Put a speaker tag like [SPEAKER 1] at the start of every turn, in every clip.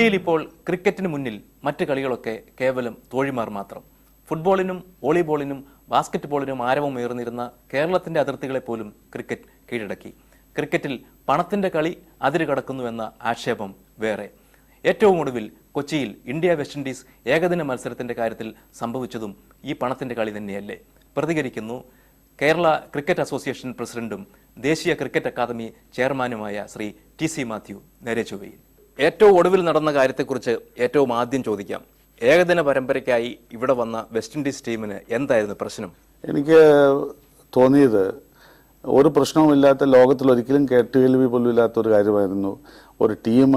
[SPEAKER 1] ഇന്ത്യയിൽ ഇപ്പോൾ ക്രിക്കറ്റിന് മുന്നിൽ മറ്റ് കളികളൊക്കെ കേവലം തോഴിമാർ മാത്രം. ഫുട്ബോളിനും വോളിബോളിനും ബാസ്കറ്റ് ബോളിനും കേരളത്തിന്റെ അതിർത്തികളെ പോലും ക്രിക്കറ്റ് കീഴടക്കി. ക്രിക്കറ്റിൽ പണത്തിന്റെ കളി അതിരുകടക്കുന്നുവെന്ന ആക്ഷേപം വേറെ. ഏറ്റവും ഒടുവിൽ കൊച്ചിയിൽ ഇന്ത്യ വെസ്റ്റ് ഇൻഡീസ് ഏകദിന മത്സരത്തിന്റെ കാര്യത്തിൽ സംഭവിച്ചതും ഈ പണത്തിന്റെ കളി തന്നെയല്ലേ. പ്രതികരിക്കുന്നു കേരള ക്രിക്കറ്റ് അസോസിയേഷൻ പ്രസിഡന്റും ദേശീയ ക്രിക്കറ്റ് അക്കാദമി ചെയർമാനുമായ ശ്രീ ടി സി മാത്യു നേരെ ചൊവ്വയിൽ ഏറ്റവും ഒടുവിൽ നടന്ന കാര്യത്തെക്കുറിച്ച് ഏറ്റവും ആദ്യം ചോദിക്കാം. ഏകദിന പരമ്പരയ്ക്കായി ഇവിടെ വന്ന വെസ്റ്റ് ഇൻഡീസ് ടീമിന് എന്തായിരുന്നു പ്രശ്നം?
[SPEAKER 2] എനിക്ക് തോന്നിയത് ഒരു പ്രശ്നവുമില്ലാത്ത ലോകത്തിൽ ഒരിക്കലും കേട്ടുകേൽവി പോലും ഇല്ലാത്ത ഒരു കാര്യമായിരുന്നു. ഒരു ടീം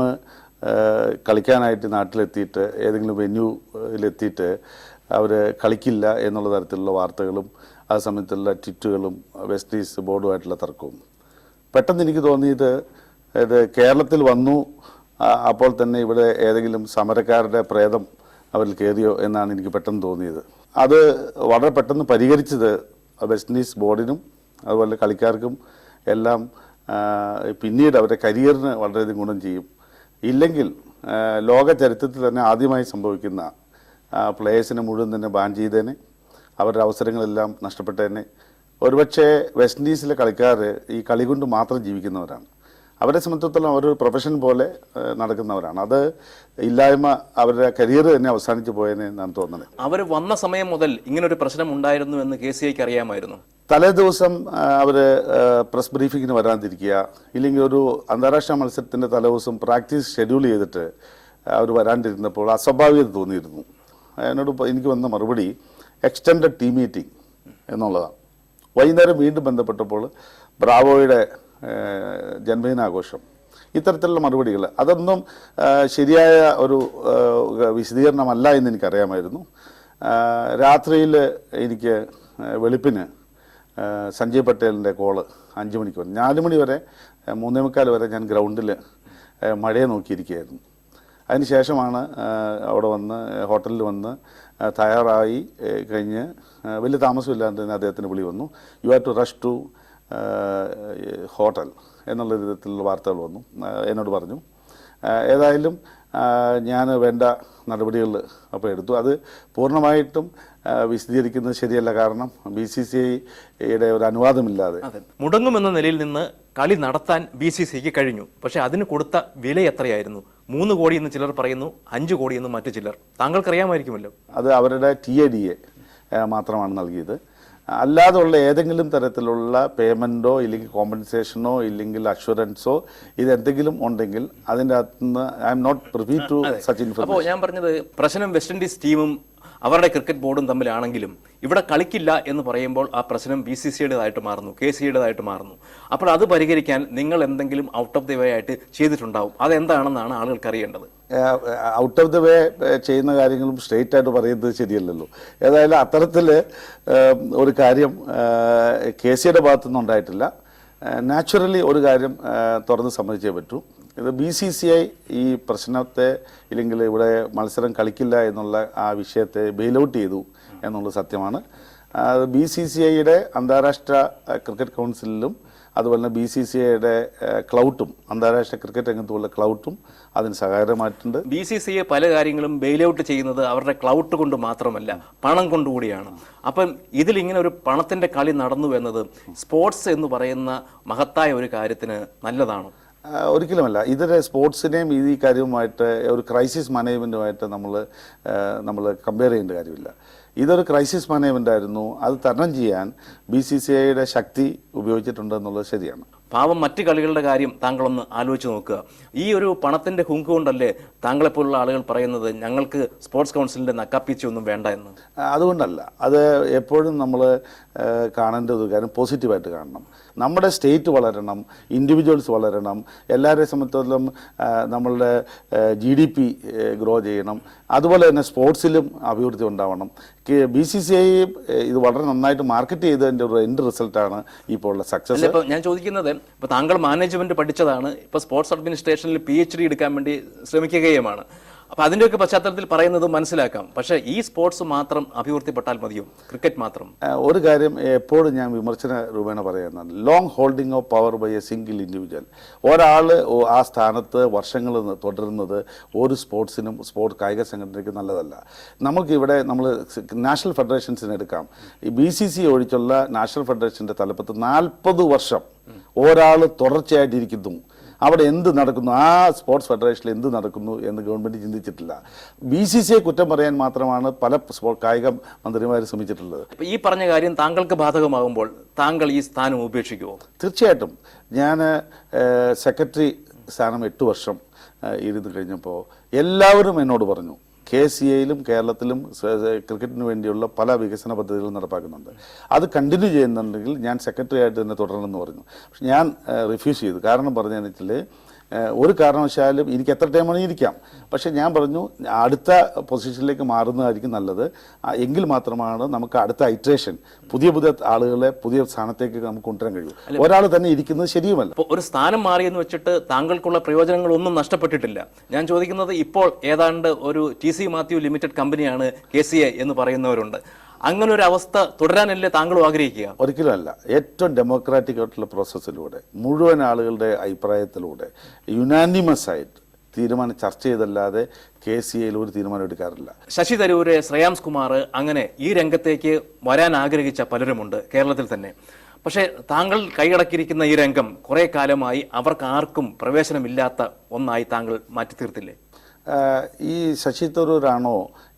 [SPEAKER 2] കളിക്കാനായിട്ട് നാട്ടിലെത്തിയിട്ട് ഏതെങ്കിലും വെന്യൂയിലെത്തിയിട്ട് അവർ കളിക്കില്ല എന്നുള്ള തരത്തിലുള്ള വാർത്തകളും ആ സമയത്തുള്ള ട്വിറ്റുകളും വെസ്റ്റ് ഇൻഡീസ് ബോർഡുമായിട്ടുള്ള തർക്കവും. പെട്ടെന്ന് എനിക്ക് തോന്നിയത് ഇത് കേരളത്തിൽ വന്നു അപ്പോൾ തന്നെ ഇവിടെ ഏതെങ്കിലും സമരക്കാരുടെ പ്രേതം അവരിൽ കയറിയോ എന്നാണ് എനിക്ക് പെട്ടെന്ന് തോന്നിയത്. അത് വളരെ പെട്ടെന്ന് പരിഹരിച്ചത് വെസ്റ്റ് ഇൻഡീസ് ബോർഡിനും അതുപോലെ കളിക്കാർക്കും എല്ലാം പിന്നീട് അവരുടെ കരിയറിന് വളരെയധികം ഗുണം ചെയ്യും. ഇല്ലെങ്കിൽ ലോക ചരിത്രത്തിൽ തന്നെ ആദ്യമായി സംഭവിക്കുന്ന പ്ലേയേഴ്സിനെ മുഴുവൻ തന്നെ ബാൻ ചെയ്തേനെ അവരുടെ അവസരങ്ങളെല്ലാം നഷ്ടപ്പെട്ടേനെ. ഒരുപക്ഷെ വെസ്റ്റ് ഇൻഡീസിലെ കളിക്കാർ ഈ കളി കൊണ്ട് മാത്രം ജീവിക്കുന്നവരാണ്. അവരെ സംബന്ധിച്ചിടത്തോളം അവരൊരു പ്രൊഫഷൻ പോലെ നടക്കുന്നവരാണ്. അത് ഇല്ലായ്മ അവരുടെ കരിയർ തന്നെ അവസാനിച്ചു പോയെന്ന് ഞാൻ തോന്നുന്നത്.
[SPEAKER 1] അവർ വന്ന സമയം മുതൽ ഇങ്ങനൊരു പ്രശ്നം ഉണ്ടായിരുന്നു എന്ന് കെ സി ഐക്ക് അറിയാമായിരുന്നു.
[SPEAKER 2] തലേ ദിവസം അവർ പ്രസ് ബ്രീഫിങ്ങിന് വരാതിരിക്കുക ഇല്ലെങ്കിൽ ഒരു അന്താരാഷ്ട്ര മത്സരത്തിന്റെ തലേ ദിവസം പ്രാക്ടീസ് ഷെഡ്യൂൾ ചെയ്തിട്ട് അവർ വരാണ്ടിരുന്നപ്പോൾ അസ്വാഭാവികത തോന്നിയിരുന്നു. എന്നോട് എനിക്ക് വന്ന മറുപടി എക്സ്റ്റൻഡഡ് ടീം മീറ്റിംഗ് എന്നുള്ളതാണ്. വൈകുന്നേരം വീണ്ടും ബന്ധപ്പെട്ടപ്പോൾ ബ്രാവോയുടെ ജന്മദിനാഘോഷം. ഇത്തരത്തിലുള്ള മറുപടികൾ. അതൊന്നും ശരിയായ ഒരു വിശദീകരണമല്ല എന്ന് എനിക്കറിയാമായിരുന്നു. രാത്രിയിൽ എനിക്ക് വെളുപ്പിന് സഞ്ജയ് പട്ടേലിന്റെ കോൾ അഞ്ച് മണിക്ക് വന്നു. നാല് മണി വരെ മൂന്നേ മുക്കാൽ വരെ ഞാൻ ഗ്രൗണ്ടിൽ മഴയെ നോക്കിയിരിക്കുകയായിരുന്നു. അതിനുശേഷമാണ് ശേഷമാണ് അവിടെ വന്ന് ഹോട്ടലിൽ വന്ന് തയ്യാറായി കഴിഞ്ഞ് വലിയ താമസമില്ലാതെ തന്നെ അദ്ദേഹത്തിന് വിളി വന്നു. You have to rush to hotel എന്നുള്ള വിധത്തിലുള്ള വാർത്തകൾ വന്നു. എന്നോട് പറഞ്ഞു. ഏതായാലും ഞാൻ വേണ്ട നടപടികൾ അപ്പോൾ എടുത്തു. അത് പൂർണമായിട്ടും വിശദീകരിക്കുന്നത് ശരിയല്ല കാരണം ബി സി സി ഐയുടെ ഒരു അനുവാദമില്ലാതെ.
[SPEAKER 1] മുടങ്ങുമെന്ന നിലയിൽ നിന്ന് കളി നടത്താൻ ബി സി സിക്ക് കഴിഞ്ഞു. പക്ഷെ അതിന് കൊടുത്ത വില എത്രയായിരുന്നു? മൂന്ന് കോടി എന്ന് ചിലർ പറയുന്നു അഞ്ച് കോടി എന്ന് മറ്റു ചിലർ. താങ്കൾക്കറിയാമായിരിക്കുമല്ലോ.
[SPEAKER 2] അത് അവരുടെ ടി എ ഡി എ മാത്രമാണ് നൽകിയത്. അല്ലാതുള്ള ഏതെങ്കിലും തരത്തിലുള്ള പേയ്മെന്റോ ഇല്ലെങ്കിൽ കോമ്പൻസേഷനോ ഇല്ലെങ്കിൽ അഷുറൻസോ ഇതെന്തെങ്കിലും ഉണ്ടെങ്കിൽ അതിന്റെ അകത്തുനിന്ന് I am not privy to such information.
[SPEAKER 1] അപ്പോൾ ഞാൻ പറഞ്ഞത് പ്രശ്നം വെസ്റ്റ് ഇൻഡീസ് ടീമും അവരുടെ ക്രിക്കറ്റ് ബോർഡും തമ്മിലാണെങ്കിലും ഇവിടെ കളിക്കില്ല എന്ന് പറയുമ്പോൾ ആ പ്രശ്നം ബി സി സിയുടേതായിട്ട് മാറുന്നു കെ സിയുടേതായിട്ട് മാറുന്നു. അപ്പോൾ അത് പരിഹരിക്കാൻ നിങ്ങൾ എന്തെങ്കിലും ഔട്ട് ഓഫ് ദി വേ ആയിട്ട് ചെയ്തിട്ടുണ്ടാവും. അതെന്താണെന്നാണ് ആളുകൾക്ക് അറിയേണ്ടത്
[SPEAKER 2] ഔട്ട് ഓഫ് ദി വേ ചെയ്യുന്ന കാര്യങ്ങളും സ്ട്രെയിറ്റ് ആയിട്ട് പറയുന്നത് ശരിയല്ലല്ലോ. ഏതായാലും അത്തരത്തിൽ ഒരു കാര്യം കെ സിയുടെ ഭാഗത്തുനിന്ന് ഉണ്ടായിട്ടില്ല. നാച്ചുറലി ഒരു കാര്യം തുറന്ന് സമ്മതിച്ചേ പറ്റൂ. ഇത് ബി സി സി ഐ ഈ പ്രശ്നത്തെ ഇല്ലെങ്കിൽ ഇവിടെ മത്സരം കളിക്കില്ല എന്നുള്ള ആ വിഷയത്തെ ബെയിലൗട്ട് ചെയ്തു എന്നുള്ളത് സത്യമാണ്. ബി സി സി ഐയുടെ അന്താരാഷ്ട്ര ക്രിക്കറ്റ് കൗൺസിലിലും അതുപോലെ തന്നെ ബി സി സി ഐയുടെ ക്ലൗട്ടും അന്താരാഷ്ട്ര ക്രിക്കറ്റ് രംഗത്തുള്ള ക്ലൗട്ടും അതിന് സഹായകരമായിട്ടുണ്ട്
[SPEAKER 1] ബി സി സി ഐ പല കാര്യങ്ങളും ബെയിലൗട്ട് ചെയ്യുന്നത് അവരുടെ ക്ലൗട്ട് കൊണ്ട് മാത്രമല്ല പണം കൊണ്ടുകൂടിയാണ് അപ്പം ഇതിൽ ഇങ്ങനെ ഒരു പണത്തിന്റെ കളി നടന്നു എന്നത് സ്പോർട്സ് എന്ന് പറയുന്ന മഹത്തായ ഒരു കാര്യത്തിന് നല്ലതാണോ.
[SPEAKER 2] ഒരിക്കലുമല്ല. ഇതൊരു സ്പോർട്സിനെയും ഈ കാര്യവുമായിട്ട് ഒരു ക്രൈസിസ് മാനേജ്മെന്റുമായിട്ട് നമ്മൾ നമ്മൾ കമ്പയർ ചെയ്യേണ്ട കാര്യമില്ല. ഇതൊരു ക്രൈസിസ് മാനേജ്മെന്റ് ആയിരുന്നു. അത് തരണം ചെയ്യാൻ ബി സി സി ഐയുടെ ശക്തി ഉപയോഗിച്ചിട്ടുണ്ട് എന്നുള്ളത് ശരിയാണ്.
[SPEAKER 1] പാവം മറ്റ് കളികളുടെ കാര്യം താങ്കളൊന്ന് ആലോചിച്ച് നോക്കുക. ഈ ഒരു പണത്തിന്റെ ഹുങ്ക് കൊണ്ടല്ലേ താങ്കളെപ്പോലുള്ള ആളുകൾ പറയുന്നത് ഞങ്ങൾക്ക് സ്പോർട്സ് കൗൺസിലിന്റെ നക്കാപ്പീച്ച ഒന്നും വേണ്ട എന്ന്?
[SPEAKER 2] അതുകൊണ്ടല്ല. അത് എപ്പോഴും നമ്മൾ കാണേണ്ട ഒരു കാര്യം പോസിറ്റീവായിട്ട് കാണണം. നമ്മുടെ സ്റ്റേറ്റ് വളരണം ഇൻഡിവിജ്വൽസ് വളരണം എല്ലാവരെയും സംബന്ധിച്ചിടത്തോളം നമ്മളുടെ ജി ഡി പി ഗ്രോ ചെയ്യണം. അതുപോലെ തന്നെ സ്പോർട്സിലും അഭിവൃദ്ധി ഉണ്ടാവണം. ബി സി സി ഐ ഇത് വളരെ നന്നായിട്ട് മാർക്കറ്റ് ചെയ്തതിന്റെ ഒരു എൻഡ് റിസൾട്ടാണ് ഇപ്പോൾ ഉള്ള സക്സസ്
[SPEAKER 1] ഇപ്പോൾ ഞാൻ ചോദിക്കുന്നത് ഇപ്പോൾ താങ്കൾ മാനേജ്മെന്റ് പഠിച്ചതാണ് ഇപ്പോൾ സ്പോർട്സ് അഡ്മിനിസ്ട്രേഷനിൽ പി എച്ച് ഡി എടുക്കാൻ വേണ്ടി ശ്രമിക്കുകയുമാണ്. അപ്പൊ അതിന്റെയൊക്കെ പശ്ചാത്തലത്തിൽ പറയുന്നത് മനസ്സിലാക്കാം. പക്ഷേ ഈ സ്പോർട്സ് മാത്രം അഭിവൃദ്ധിപ്പെട്ടാൽ മതിയോ? ക്രിക്കറ്റ് മാത്രം.
[SPEAKER 2] ഒരു കാര്യം എപ്പോഴും ഞാൻ വിമർശന രൂപേണ പറയുന്നതാണ് long holding of power by a single individual ഒരാൾ ആ സ്ഥാനത്ത് വർഷങ്ങൾ തുടരുന്നത് ഒരു സ്പോർട്സിനും സ്പോർട്സ് കായിക സംഘടനയ്ക്ക് നല്ലതല്ല. നമുക്കിവിടെ നമ്മൾ നാഷണൽ ഫെഡറേഷൻസിന് എടുക്കാം. ഈ ബി സി സി ഒഴിച്ചുള്ള നാഷണൽ ഫെഡറേഷന്റെ തലപ്പത്ത് നാൽപ്പത് വർഷം ഒരാൾ തുടർച്ചയായിട്ടിരിക്കുന്നു. അവിടെ എന്ത് നടക്കുന്നു? ആ സ്പോർട്സ് ഫെഡറേഷനിൽ എന്ത് നടക്കുന്നു എന്ന് ഗവൺമെന്റ് ചിന്തിച്ചിട്ടില്ല. ബി സി സിയെ കുറ്റം പറയാൻ മാത്രമാണ് പല കായിക മന്ത്രിമാർ ശ്രമിച്ചിട്ടുള്ളത്.
[SPEAKER 1] അപ്പോൾ ഈ പറഞ്ഞ കാര്യം താങ്കൾക്ക് ബാധകമാകുമ്പോൾ താങ്കൾ ഈ സ്ഥാനം ഉപേക്ഷിക്കുമോ
[SPEAKER 2] തീർച്ചയായിട്ടും. ഞാൻ സെക്രട്ടറി സ്ഥാനം എട്ട് വർഷം ഇരുന്ന് കഴിഞ്ഞപ്പോൾ എല്ലാവരും എന്നോട് പറഞ്ഞു. കെ സി എയിലും കേരളത്തിലും ക്രിക്കറ്റിന് വേണ്ടിയുള്ള പല വികസന പദ്ധതികളും നടപ്പാക്കുന്നുണ്ട്. അത് കണ്ടിന്യൂ ചെയ്യുന്നുണ്ടെങ്കിൽ ഞാൻ സെക്രട്ടറി ആയിട്ട് തന്നെ തുടരണമെന്ന് പറഞ്ഞു. പക്ഷെ ഞാൻ റിഫ്യൂസ് ചെയ്തു. കാരണം പറഞ്ഞതെന്ന് വെച്ചാൽ ഒരു കാരണവശാലും എനിക്ക് എത്ര ടൈം വേണമെങ്കിൽ ഇരിക്കാം. പക്ഷെ ഞാൻ പറഞ്ഞു അടുത്ത പൊസിഷനിലേക്ക് മാറുന്നതായിരിക്കും നല്ലത്. എങ്കിൽ മാത്രമാണ് നമുക്ക് അടുത്ത ഐട്രേഷൻ പുതിയ പുതിയ ആളുകളെ പുതിയ സ്ഥാനത്തേക്ക് നമുക്ക് കൊണ്ടുവരാൻ കഴിയും. ഒരാൾ തന്നെ ഇരിക്കുന്നത് ശരിയുമല്ല.
[SPEAKER 1] ഒരു സ്ഥാനം മാറിയെന്ന് വെച്ചിട്ട് താങ്കൾക്കുള്ള പ്രയോജനങ്ങളൊന്നും നഷ്ടപ്പെട്ടിട്ടില്ല. ഞാൻ ചോദിക്കുന്നത് ഇപ്പോൾ ഏതാണ്ട് ഒരു ടി സി മാത്യു ലിമിറ്റഡ് കമ്പനിയാണ് കെ സി എന്ന് പറയുന്നവരുണ്ട്. അങ്ങനെ ഒരു അവസ്ഥ തുടരാനല്ലേ താങ്കളും ആഗ്രഹിക്കുക?
[SPEAKER 2] ഒരിക്കലും അല്ല ഏറ്റവും ഡെമോക്രാറ്റിക് ആയിട്ടുള്ള പ്രോസസ്സിലൂടെ മുഴുവൻ ആളുകളുടെ അഭിപ്രായത്തിലൂടെ യുനാനിമസ് ആയിട്ട് തീരുമാനം ചർച്ച ചെയ്തല്ലാതെ കെ സി എയിൽ ഒരു തീരുമാനം എടുക്കാറില്ല.
[SPEAKER 1] ശശി തരൂര് ശ്രേയാംസ് കുമാർ അങ്ങനെ ഈ രംഗത്തേക്ക് വരാൻ ആഗ്രഹിച്ച പലരുമുണ്ട് കേരളത്തിൽ തന്നെ. പക്ഷേ താങ്കൾ കൈയടക്കിയിരിക്കുന്ന ഈ രംഗം കുറെ കാലമായി അവർക്ക് ആർക്കും പ്രവേശനമില്ലാത്ത ഒന്നായി താങ്കൾ മാറ്റി തീർത്തില്ലേ
[SPEAKER 2] ഈ ശശി തരൂരാണോ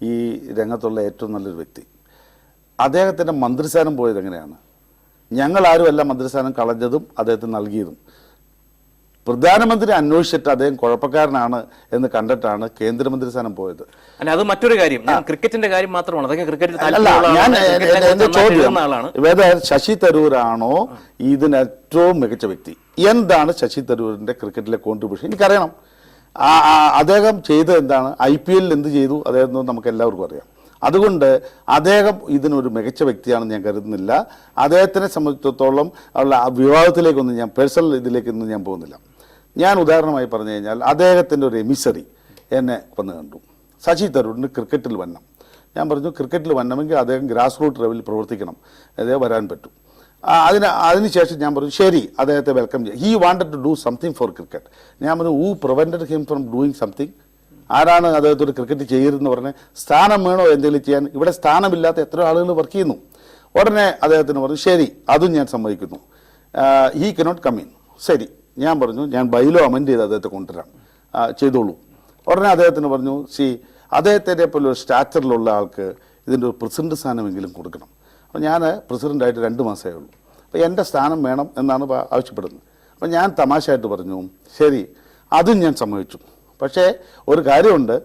[SPEAKER 2] ഈ രംഗത്തുള്ള ഏറ്റവും നല്ലൊരു വ്യക്തി? അദ്ദേഹത്തിന്റെ മന്ത്രിസ്ഥാനം പോയത് എങ്ങനെയാണ്? ഞങ്ങൾ ആരുമല്ല മന്ത്രിസ്ഥാനം കളഞ്ഞതും അദ്ദേഹത്തിന് നൽകിയതും. പ്രധാനമന്ത്രി അന്വേഷിച്ചിട്ട് അദ്ദേഹം കുഴപ്പക്കാരനാണ് എന്ന് കണ്ടിട്ടാണ് കേന്ദ്രമന്ത്രി സ്ഥാനം പോയത്.
[SPEAKER 1] അല്ല അത് മറ്റൊരു കാര്യം. ഞാൻ ക്രിക്കറ്റിന്റെ കാര്യം മാത്രമാണ്. അതൊക്കെ ക്രിക്കറ്റിൽ
[SPEAKER 2] അല്ല ഞാൻ. എന്റെ ചോദ്യം വേദ ശശി തരൂരാണോ ഇതിന് ഏറ്റവും മികച്ച വ്യക്തി? എന്താണ് ശശി തരൂരിന്റെ ക്രിക്കറ്റിലെ കോൺട്രിബ്യൂഷൻ എനിക്കറിയണം. അദ്ദേഹം ചെയ്തത് എന്താണ്? ഐ പി എല്ലിൽ എന്ത് ചെയ്തു? അദ്ദേഹം നമുക്ക് എല്ലാവർക്കും അറിയാം. അതുകൊണ്ട് അദ്ദേഹം ഇതിനൊരു മികച്ച വ്യക്തിയാണെന്ന് ഞാൻ കരുതുന്നില്ല. അദ്ദേഹത്തിനെ സംബന്ധിച്ചിടത്തോളം ഉള്ള വിവാദത്തിലേക്കൊന്നും ഞാൻ പേഴ്സണൽ ഇതിലേക്കൊന്നും ഞാൻ പോകുന്നില്ല. ഞാൻ ഉദാഹരണമായി പറഞ്ഞു കഴിഞ്ഞാൽ അദ്ദേഹത്തിന്റെ ഒരു എമിസറി എന്നെ വന്ന് കണ്ടു. ശശി തരൂരിന് ക്രിക്കറ്റിൽ വന്നം ഞാൻ പറഞ്ഞു ക്രിക്കറ്റിൽ വന്നമെങ്കിൽ അദ്ദേഹം ഗ്രാസ് റൂട്ട് ലെവലിൽ പ്രവർത്തിക്കണം. അദ്ദേഹം വരാൻ പറ്റും. അതിന് അതിനുശേഷം ഞാൻ പറഞ്ഞു ശരി അദ്ദേഹത്തെ വെൽക്കം ചെയ്യാം. He wanted to do something for cricket ഞാൻ പറഞ്ഞു who prevented him from doing something ആരാണ് അദ്ദേഹത്തോട് ക്രിക്കറ്റ് ചെയ്യരുതെന്ന് പറഞ്ഞ് സ്ഥാനം വേണോ എന്തെങ്കിലും ചെയ്യാൻ? ഇവിടെ സ്ഥാനമില്ലാത്ത എത്ര ആളുകൾ വർക്ക് ചെയ്യുന്നു? ഉടനെ അദ്ദേഹത്തിന് പറഞ്ഞു ശരി അതും ഞാൻ സമ്മതിക്കുന്നു. ഹീ കനോട്ട് കമ്മിൻ ശരി. ഞാൻ പറഞ്ഞു ഞാൻ ബൈലോ അമെൻഡ് ചെയ്ത് അദ്ദേഹത്തെ കൊണ്ടുവരാം. ചെയ്തോളൂ. ഉടനെ അദ്ദേഹത്തിന് പറഞ്ഞു സി അദ്ദേഹത്തിന്റെ പോലെ ഒരു സ്റ്റാച്ചറിലുള്ള ആൾക്ക് ഇതിന്റെ ഒരു പ്രസിഡന്റ് സ്ഥാനമെങ്കിലും കൊടുക്കണം. അപ്പോൾ ഞാൻ പ്രസിഡന്റായിട്ട് രണ്ട് മാസമേ ഉള്ളൂ. അപ്പോൾ എന്റെ സ്ഥാനം വേണം എന്നാണ് ആവശ്യപ്പെടുന്നത്. അപ്പോൾ ഞാൻ തമാശയായിട്ട് പറഞ്ഞു ശരി അതും ഞാൻ സമ്മതിച്ചു. പക്ഷേ ഒരു കാര്യമുണ്ട്.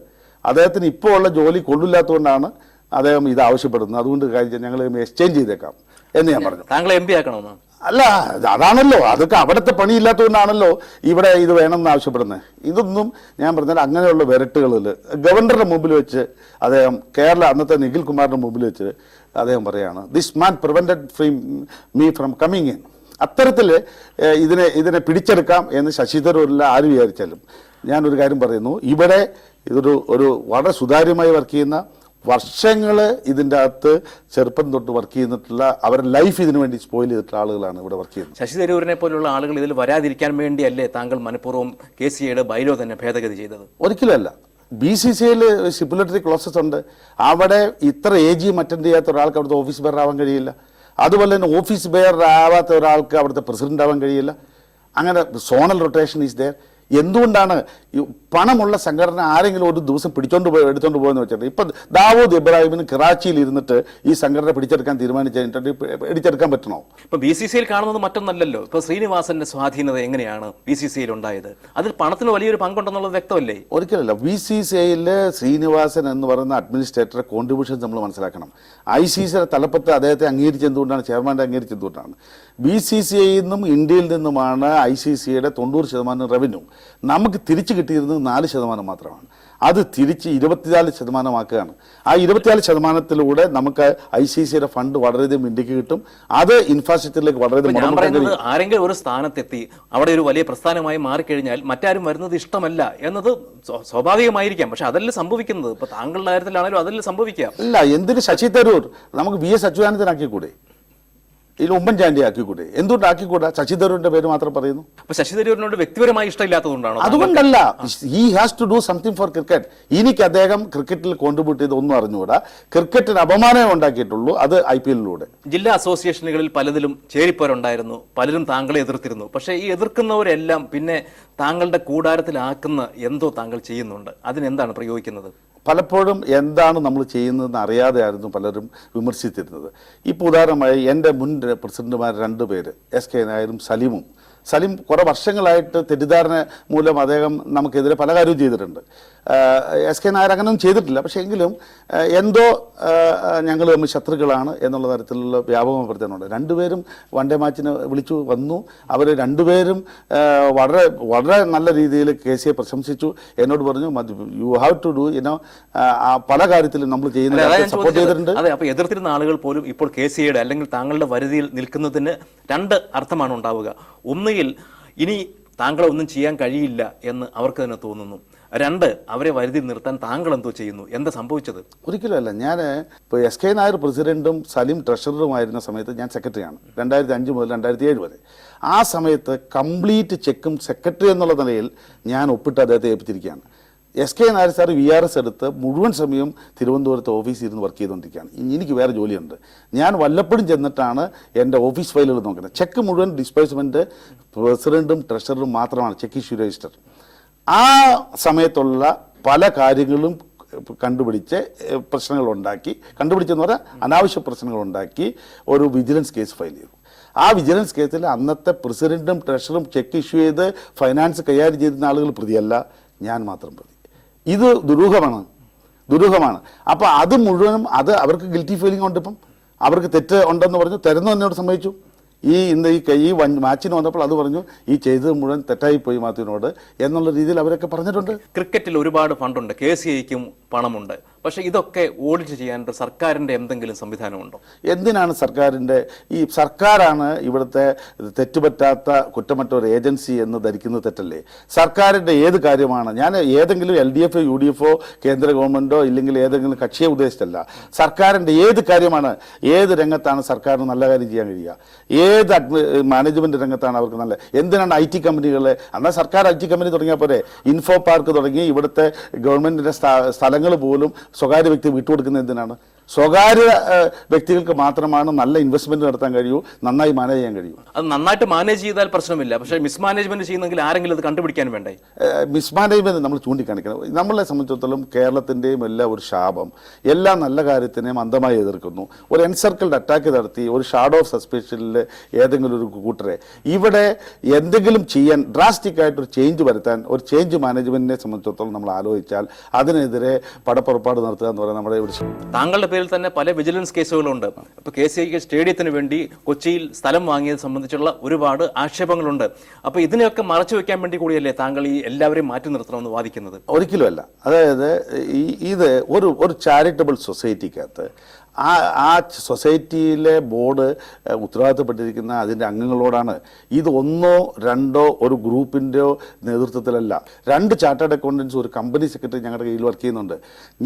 [SPEAKER 2] അദ്ദേഹത്തിന് ഇപ്പോൾ ഉള്ള ജോലി കൊള്ളില്ലാത്തതുകൊണ്ടാണ് അദ്ദേഹം ഇത് ആവശ്യപ്പെടുന്നത്. അതുകൊണ്ട് കാര്യം ഞങ്ങൾ എക്സ്ചേഞ്ച് ചെയ്തേക്കാം എന്ന് ഞാൻ പറഞ്ഞു.
[SPEAKER 1] താങ്കൾ എം പി ആക്കണമെന്ന്?
[SPEAKER 2] അല്ല അത് അതാണല്ലോ. അതൊക്കെ അവിടുത്തെ പണിയില്ലാത്തതുകൊണ്ടാണല്ലോ ഇവിടെ ഇത് വേണമെന്ന് ആവശ്യപ്പെടുന്നത്. ഇതൊന്നും ഞാൻ പറഞ്ഞാൽ അങ്ങനെയുള്ള വിരട്ടുകളിൽ. ഗവർണറുടെ മുമ്പിൽ വെച്ച് അദ്ദേഹം കേരള അന്നത്തെ നിഖിൽ കുമാറിന്റെ മുമ്പിൽ വെച്ച് അദ്ദേഹം പറയാണ് this man prevented free me from coming in അത്തരത്തിൽ ഇതിനെ ഇതിനെ പിടിച്ചെടുക്കാം എന്ന് ശശി തരൂരിൽ ആര് വിചാരിച്ചാലും. ഞാനൊരു കാര്യം പറയുന്നു. ഇവിടെ ഇതൊരു ഒരു വളരെ സുതാര്യമായി വർക്ക് ചെയ്യുന്ന വർഷങ്ങൾ ഇതിന്റെ അകത്ത് ചെറുപ്പം തൊട്ട് വർക്ക് ചെയ്തിട്ടുള്ള അവരുടെ ലൈഫ് ഇതിനു വേണ്ടി സ്പോയിൽ ചെയ്തിട്ടുള്ള ആളുകളാണ് ഇവിടെ വർക്ക് ചെയ്യുന്നത്.
[SPEAKER 1] ശശി തരൂരിനെ പോലുള്ള ആളുകൾ ഇതിൽ വരാതിരിക്കാൻ വേണ്ടിയല്ലേ താങ്കൾ മനഃപൂർവം കെ സി എയുടെ ബൈലോ തന്നെ ഭേദഗതി ചെയ്തത്?
[SPEAKER 2] ഒരിക്കലല്ല ബി സി സി ഐയിൽ സിപ്പുലറ്ററി ക്ലോസസ് ഉണ്ട്. അവിടെ ഇത്ര ഏജിയും അറ്റൻഡ് ചെയ്യാത്ത ഒരാൾക്ക് അവിടുത്തെ ഓഫീസ് ബെറാവാൻ കഴിയില്ല. അതുപോലെ തന്നെ ഓഫീസ് ബെയർ ആവാത്ത ഒരാൾക്ക് അവിടുത്തെ പ്രസിഡന്റ് ആവാൻ കഴിയില്ല. അങ്ങനെ സോണൽ റൊട്ടേഷൻ ഈസ് ദയർ എന്തുകൊണ്ടാണ് പണമുള്ള സംഘടന ആരെങ്കിലും ഒരു ദിവസം പിടിച്ചോണ്ട് പോയി എടുത്തോണ്ട് പോയെന്ന് വെച്ചാൽ ഇപ്പം ദാവൂദ് ഇബ്രാഹിമിന് കറാച്ചിയിൽ ഇരുന്നിട്ട് ഈ സംഘടന പിടിച്ചെടുക്കാൻ തീരുമാനിച്ചിട്ട് പിടിച്ചെടുക്കാൻ പറ്റണോ?
[SPEAKER 1] ഇപ്പൊ ബി സി സിയിൽ കാണുന്നത് മറ്റൊന്നല്ലല്ലോ. ഇപ്പൊ ശ്രീനിവാസന്റെ സ്വാധീനത എങ്ങനെയാണ് ബി സി സിയിൽ ഉണ്ടായത്? അതിൽ പണത്തിന് വലിയൊരു പങ്കുണ്ടെന്നുള്ളത് വ്യക്തമല്ലേ?
[SPEAKER 2] ഒരിക്കലല്ല. ബി സി സി ഐയിലെ ശ്രീനിവാസൻ എന്ന് പറയുന്ന അഡ്മിനിസ്ട്രേറ്ററെ കോൺട്രിബ്യൂഷൻ നമ്മൾ മനസ്സിലാക്കണം. ഐ സി സിയുടെ തലപ്പത്ത് അദ്ദേഹത്തെ അംഗീകരിച്ചെന്തുകൊണ്ടാണ് ചെയർമാന്റെ അംഗീകരിച്ചെന്തുകൊണ്ടാണ് ബി സി സി ഐയിൽ നിന്നും ഇന്ത്യയിൽ നിന്നുമാണ് ഐ സി സിയുടെ തൊണ്ണൂറ് ശതമാനം റവന്യൂ നമുക്ക് തിരിച്ചു കിട്ടിയിരുന്നത് നാല് ശതമാനം മാത്രമാണ്. അത് തിരിച്ച് ഇരുപത്തിനാല് ശതമാനമാക്കുകയാണ്. ആ ഇരുപത്തിനാല് ശതമാനത്തിലൂടെ നമുക്ക് ഐ സി സിയുടെ ഫണ്ട് വളരെയധികം ഇന്ത്യയ്ക്ക് കിട്ടും. അത് ഇൻഫ്രാസ്ട്രക്ചറിലേക്ക് കഴിയും.
[SPEAKER 1] ആരെങ്കിലും ഒരു സ്ഥാനത്തെത്തി അവിടെ ഒരു വലിയ പ്രസ്ഥാനമായി മാറിക്കഴിഞ്ഞാൽ മറ്റാരും വരുന്നത് ഇഷ്ടമല്ല എന്നത് സ്വ- സ്വാഭാവികമായിരിക്കാം. പക്ഷെ അതല്ല സംഭവിക്കുന്നത്. ഇപ്പൊ താങ്കളുടെ കാര്യത്തിലാണെങ്കിലും അതല്ല സംഭവിക്കാം
[SPEAKER 2] അല്ല എന്തിന് ശശി തരൂർ? നമുക്ക് വി എസ് അച്യുതാനന്ദനാക്കി ആക്കിക്കൂടെ? ഇതിൽ ഉമ്മൻചാണ്ടി ആക്കിക്കൂടെ എന്തുകൊണ്ട് ആക്കിക്കൂടാ ശശി തരൂരിന്റെ പേര് മാത്രം പറയുന്നു.
[SPEAKER 1] അപ്പൊ ശശി തരൂരിനോട് വ്യക്തിപരമായി ഇഷ്ടമില്ലാത്തതുകൊണ്ടാണ്
[SPEAKER 2] അതുകൊണ്ടല്ല he has to do something for cricket എനിക്ക് അദ്ദേഹം ക്രിക്കറ്റിൽ കോൺട്രിബ്യൂട്ട് ചെയ്ത് ഒന്നും അറിഞ്ഞുകൂടാ. ക്രിക്കറ്റിന് അപമാനമേ ഉണ്ടാക്കിയിട്ടുള്ളൂ അത് ഐ പി എല്ലിലൂടെ.
[SPEAKER 1] ജില്ലാ അസോസിയേഷനുകളിൽ പലതിലും ചേരിപ്പോരുണ്ടായിരുന്നു പലരും താങ്കളെ എതിർത്തിരുന്നു. പക്ഷേ ഈ എതിർക്കുന്നവരെല്ലാം പിന്നെ താങ്കളുടെ കൂടാരത്തിലാക്കുന്ന എന്തോ താങ്കൾ ചെയ്യുന്നുണ്ട്. അതിനെന്താണ് പ്രയോഗിക്കുന്നത്?
[SPEAKER 2] പലപ്പോഴും എന്താണ് നമ്മൾ ചെയ്യുന്നതെന്ന് അറിയാതെയായിരുന്നു പലരും വിമർശിച്ചിരുന്നത്. ഇപ്പോൾ ഉദാഹരണമായി എന്റെ മുൻ പ്രസിഡന്റുമാർ രണ്ട് പേര് എസ് കെ നായരും സലീമും. സലീം കുറേ വർഷങ്ങളായിട്ട് തെറ്റിദ്ധാരണ മൂലം അദ്ദേഹം നമുക്കെതിരെ പല കാര്യവും ചെയ്തിട്ടുണ്ട്. എസ് കെ നായർ അങ്ങനെയൊന്നും ചെയ്തിട്ടില്ല. പക്ഷേ എങ്കിലും എന്തോ ഞങ്ങൾ തമ്മിൽ ശത്രുക്കളാണ് എന്നുള്ള തരത്തിലുള്ള വ്യാപകം പ്രചരണമുണ്ട്. രണ്ടുപേരും ഡേ മാച്ചിന് വിളിച്ചു വന്നു. അവർ രണ്ടുപേരും വളരെ വളരെ നല്ല രീതിയിൽ കെ സിയെ പ്രശംസിച്ചു. എന്നോട് പറഞ്ഞു യു ഹാവ് ടു ഡു ഇനോ പല കാര്യത്തിലും നമ്മൾ ചെയ്യുന്ന സപ്പോർട്ട് ചെയ്തിട്ടുണ്ട്.
[SPEAKER 1] അതെ അപ്പോൾ എതിർത്തിരുന്ന ആളുകൾ പോലും ഇപ്പോൾ കെ സിയുടെ അല്ലെങ്കിൽ താങ്കളുടെ വരുതിയിൽ നിൽക്കുന്നതിന് രണ്ട് അർത്ഥമാണ് ഉണ്ടാവുക. ഒന്നുകിൽ ഇനി താങ്കളെ ഒന്നും ചെയ്യാൻ കഴിയില്ല എന്ന് അവർക്ക് തന്നെ തോന്നുന്നു. രണ്ട് അവരെ വരുതി നിർത്താൻ താങ്കൾ എന്തോ ചെയ്യുന്നു? എന്താ സംഭവിച്ചത്?
[SPEAKER 2] ഒരിക്കലുമല്ല. ഞാൻ ഇപ്പോൾ എസ് കെ നായർ പ്രസിഡന്റും സലീം ട്രഷററുമായിരുന്ന സമയത്ത് ഞാൻ സെക്രട്ടറിയാണ്. രണ്ടായിരത്തി അഞ്ച് മുതൽ രണ്ടായിരത്തി ഏഴ് വരെ. ആ സമയത്ത് കംപ്ലീറ്റ് ചെക്കും സെക്രട്ടറി എന്നുള്ള നിലയിൽ ഞാൻ ഒപ്പിട്ട് അദ്ദേഹത്തെ ഏൽപ്പിച്ചിരിക്കുകയാണ്. S K Nair sir V R S എടുത്ത് മുഴുവൻ സമയം തിരുവനന്തപുരത്ത് ഓഫീസിൽ ഇരുന്ന് വർക്ക് ചെയ്തുകൊണ്ടിരിക്കുകയാണ്. എനിക്ക് വേറെ ജോലിയുണ്ട്. ഞാൻ വല്ലപ്പോഴും ചെന്നിട്ടാണ് എന്റെ ഓഫീസ് ഫയലുകൾ നോക്കുന്നത്. ചെക്ക് മുഴുവൻ ഡിസ്പേഴ്സ്മെന്റ് പ്രസിഡന്റും ട്രഷററും മാത്രമാണ്. Cheque issue register. ആ സമയത്തുള്ള പല കാര്യങ്ങളും കണ്ടുപിടിച്ച് പ്രശ്നങ്ങൾ ഉണ്ടാക്കി കണ്ടുപിടിച്ചെന്ന് പറഞ്ഞാൽ അനാവശ്യ പ്രശ്നങ്ങൾ ഉണ്ടാക്കി ഒരു വിജിലൻസ് കേസ് ഫയൽ ചെയ്തു. ആ വിജിലൻസ് കേസിൽ അന്നത്തെ പ്രസിഡന്റും ട്രഷറും ചെക്ക് ഇഷ്യൂ ചെയ്ത് ഫൈനാൻസ് കൈകാര്യം ചെയ്തിരുന്ന ആളുകൾ പ്രതിയല്ല ഞാൻ മാത്രം പ്രതി. ഇത് ദുരൂഹമാണ്. ദുരൂഹമാണ്. അപ്പോൾ അത് മുഴുവനും അത് അവർക്ക് ഗിൽറ്റി ഫീലിംഗ് ഉണ്ട് ഇപ്പം. അവർക്ക് തെറ്റ് ഉണ്ടെന്ന് പറഞ്ഞു തരുന്നു എന്നോട് സമ്മതിച്ചു. ഈ ഇന്ന് ഈ ഈ മാച്ചിന് വന്നപ്പോൾ അത് പറഞ്ഞു ഈ ചെയ്തത് മുഴുവൻ തെറ്റായിപ്പോയി മാത്യുവിനോട് എന്നുള്ള രീതിയിൽ അവരൊക്കെ പറഞ്ഞിട്ടുണ്ട്.
[SPEAKER 1] ക്രിക്കറ്റിൽ ഒരുപാട് ഫണ്ടുണ്ട്. കെ സി ഐക്കും പണമുണ്ട്. പക്ഷെ ഇതൊക്കെ ഓഡിറ്റ് ചെയ്യാൻ സർക്കാരിന്റെ എന്തെങ്കിലും സംവിധാനമുണ്ടോ?
[SPEAKER 2] എന്തിനാണ് സർക്കാരിന്റെ ഈ സർക്കാരാണ് ഇവിടുത്തെ തെറ്റുപറ്റാത്ത കുറ്റമറ്റ ഒരു ഏജൻസി എന്ന് ധരിക്കുന്നത് തെറ്റല്ലേ? സർക്കാരിന്റെ ഏത് കാര്യമാണ്? ഞാൻ ഏതെങ്കിലും L D F U D എഫോ കേന്ദ്ര ഗവൺമെന്റോ ഇല്ലെങ്കിൽ ഏതെങ്കിലും കക്ഷിയെ ഉദ്ദേശിച്ചല്ല. സർക്കാരിന്റെ ഏത് കാര്യമാണ്? ഏത് രംഗത്താണ് സർക്കാരിന് നല്ല കാര്യം ചെയ്യാൻ കഴിയുക? ഏത് മാനേജ്മെന്റ് രംഗത്താണ് അവർക്ക് നല്ല? എന്തിനാണ് ഐ ടി കമ്പനികളെ എന്നാൽ സർക്കാർ ഐ ടി കമ്പനി തുടങ്ങിയാൽ പോരെ? ഇൻഫോ പാർക്ക് തുടങ്ങി ഇവിടുത്തെ ഗവൺമെന്റിന്റെ സ്ഥലങ്ങൾ പോലും സ്വകാര്യ വ്യക്തി വിട്ടുകൊടുക്കുന്നത് എന്തിനാണ്? സ്വകാര്യ വ്യക്തികൾക്ക് മാത്രമാണ് നല്ല ഇൻവെസ്റ്റ്മെന്റ് നടത്താൻ കഴിയൂ നന്നായി മാനേജ് ചെയ്യാൻ കഴിയൂ.
[SPEAKER 1] അത് നന്നായിട്ട് മാനേജ് ചെയ്താൽ പ്രശ്നമില്ല. പക്ഷേ മിസ്മാനേജ്മെന്റ് ചെയ്യുന്നെങ്കിൽ ആരെങ്കിലും അത് കണ്ടുപിടിക്കാൻ വേണ്ടേ?
[SPEAKER 2] മിസ്മാനേജ്മെന്റ് നമ്മൾ ചൂണ്ടിക്കാണിക്കണം. നമ്മളെ സംബന്ധിച്ചിടത്തോളം കേരളത്തിന്റെയും എല്ലാം ഒരു ശാപം. എല്ലാ നല്ല കാര്യത്തിനെയും അന്ധമായി എതിർക്കുന്നു. ഒരു എൻസർക്കിൾഡ് അറ്റാക്ക് നടത്തി ഒരു ഷാഡോ ഓഫ് സസ്പെൻഷനിൽ ഏതെങ്കിലും ഒരു കൂട്ടരെ. ഇവിടെ എന്തെങ്കിലും ചെയ്യാൻ ഡ്രാസ്റ്റിക് ആയിട്ട് ഒരു ചേഞ്ച് വരുത്താൻ ഒരു ചേഞ്ച് മാനേജ്മെന്റിനെ സംബന്ധിച്ചിടത്തോളം നമ്മൾ ആലോചിച്ചാൽ അതിനെതിരെ പടപ്പുറപ്പാട് നടത്തുക എന്ന് പറയുന്നത് നമ്മുടെ ഒരു
[SPEAKER 1] താങ്കളുടെ പേരിൽ തന്നെ പല വിജിലൻസ് കേസുകളുണ്ട്. അപ്പോൾ കെ സി ഐക്ക് സ്റ്റേഡിയത്തിന് വേണ്ടി കൊച്ചിയിൽ സ്ഥലം വാങ്ങിയത് സംബന്ധിച്ചുള്ള ഒരുപാട് ആക്ഷേപങ്ങളുണ്ട്. അപ്പോൾ ഇതിനെയൊക്കെ മറച്ചു വെക്കാൻ വേണ്ടി കൂടിയല്ലേ താങ്കൾ ഈ എല്ലാവരെയും മാറ്റി നിർത്തണമെന്ന് വാദിക്കുന്നത്?
[SPEAKER 2] ഒരിക്കലുമല്ല അതായത് ഈ ഇത് ഒരു ഒരു ചാരിറ്റബിൾ സൊസൈറ്റിക്കകത്ത് ആ ആ സൊസൈറ്റിയിലെ ബോർഡ് ഉത്തരവാദിത്തപ്പെട്ടിരിക്കുന്ന അതിന്റെ അംഗങ്ങളോടാണ് ഇത് ഒന്നോ രണ്ടോ ഒരു ഗ്രൂപ്പിന്റെയോ നേതൃത്വത്തിലല്ല. രണ്ട് ചാർട്ടേഡ് അക്കൗണ്ടൻസ് ഒരു കമ്പനി സെക്രട്ടറി ഞങ്ങളുടെ കയ്യിൽ വർക്ക് ചെയ്യുന്നുണ്ട്.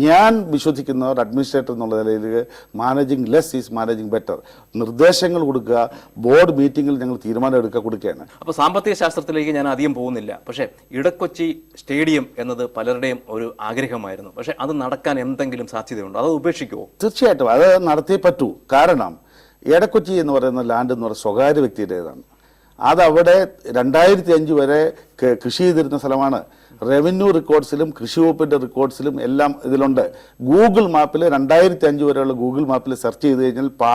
[SPEAKER 2] ഞാൻ വിശ്വസിക്കുന്ന ഒരു അഡ്മിനിസ്ട്രേറ്റർ എന്നുള്ള നിലയിൽ managing less is managing better നിർദ്ദേശങ്ങൾ കൊടുക്കുക ബോർഡ് മീറ്റിംഗിൽ ഞങ്ങൾ തീരുമാനം എടുക്കുക കൊടുക്കുകയാണ്.
[SPEAKER 1] അപ്പോൾ സാമ്പത്തിക ശാസ്ത്രത്തിലേക്ക് ഞാൻ അധികം പോകുന്നില്ല. പക്ഷേ ഇടക്കൊച്ചി സ്റ്റേഡിയം എന്നത് പലരുടെയും ഒരു ആഗ്രഹമായിരുന്നു. പക്ഷേ അത് നടക്കാൻ എന്തെങ്കിലും സാധ്യതയുണ്ടോ? അത് ഉപേക്ഷിക്കുമോ
[SPEAKER 2] തീർച്ചയായിട്ടും. അത് നടത്തിയേ പറ്റൂ. കാരണം എടക്കൊച്ചി എന്ന് പറയുന്ന ലാൻഡ് എന്ന് പറയുന്ന സ്വകാര്യ വ്യക്തിയുടേതാണ്. അതവിടെ രണ്ടായിരത്തി അഞ്ച് വരെ കൃഷി ചെയ്തിരുന്ന സ്ഥലമാണ്. റവന്യൂ റെക്കോർഡ്സിലും കൃഷി വകുപ്പിന്റെ റെക്കോർഡ്സിലും എല്ലാം ഇതിലുണ്ട്. ഗൂഗിൾ മാപ്പിൽ രണ്ടായിരത്തി അഞ്ച് വരെയുള്ള ഗൂഗിൾ മാപ്പിൽ സെർച്ച് ചെയ്ത് കഴിഞ്ഞാൽ പാ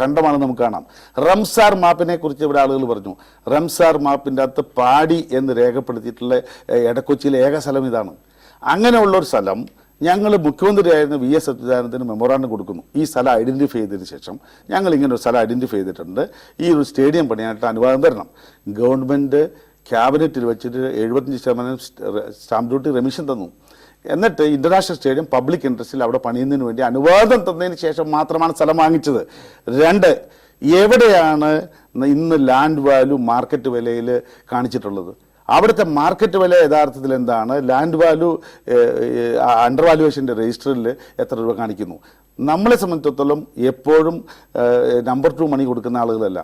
[SPEAKER 2] കണ്ടമാണ് നമുക്ക് കാണാം. റംസാർ മാപ്പിനെ കുറിച്ച് ഇവിടെ ആളുകൾ പറഞ്ഞു. റംസാർ മാപ്പിന്റെ അകത്ത് പാടി എന്ന് രേഖപ്പെടുത്തിയിട്ടുള്ള എടക്കൊച്ചിയിലെ ഏക സ്ഥലം ഇതാണ്. അങ്ങനെയുള്ള ഒരു സ്ഥലം ഞങ്ങൾ മുഖ്യമന്ത്രിയായിരുന്ന വി എസ് അച്യുതാനന്ദന് മെമ്മോറാണ്ടം കൊടുക്കുന്നു. ഈ സ്ഥലം ഐഡന്റിഫൈ ചെയ്തതിന് ശേഷം ഞങ്ങൾ ഇങ്ങനെ ഒരു സ്ഥലം ഐഡന്റിഫൈ ചെയ്തിട്ടുണ്ട്. ഈ ഒരു സ്റ്റേഡിയം പണിയാനായിട്ട് അനുവാദം തരണം. ഗവൺമെന്റ് ക്യാബിനറ്റിൽ വെച്ചിട്ട് എഴുപത്തഞ്ച് ശതമാനം സ്റ്റാമ്പ് ഡ്യൂട്ടി റെമിഷൻ തന്നു. എന്നിട്ട് ഇന്റർനാഷണൽ സ്റ്റേഡിയം പബ്ലിക് ഇൻട്രസ്റ്റിൽ അവിടെ പണിയുന്നതിന് വേണ്ടി അനുവാദം തന്നതിന് ശേഷം മാത്രമാണ് സ്ഥലം വാങ്ങിച്ചത്. രണ്ട് എവിടെയാണ് ഇന്ന് ലാൻഡ് വാല്യൂ മാർക്കറ്റ് വിലയിൽ കാണിച്ചിട്ടുള്ളത്? അവിടുത്തെ മാർക്കറ്റ് വില യഥാർത്ഥത്തിൽ എന്താണ്? ലാൻഡ് വാല്യൂ അണ്ടർ വാല്യുവേഷന്റെ രജിസ്റ്ററിൽ എത്ര രൂപ കാണിക്കുന്നു? നമ്മളെ സംബന്ധിച്ചിടത്തോളം എപ്പോഴും നമ്പർ ടു മണി കൊടുക്കുന്ന ആളുകളല്ല.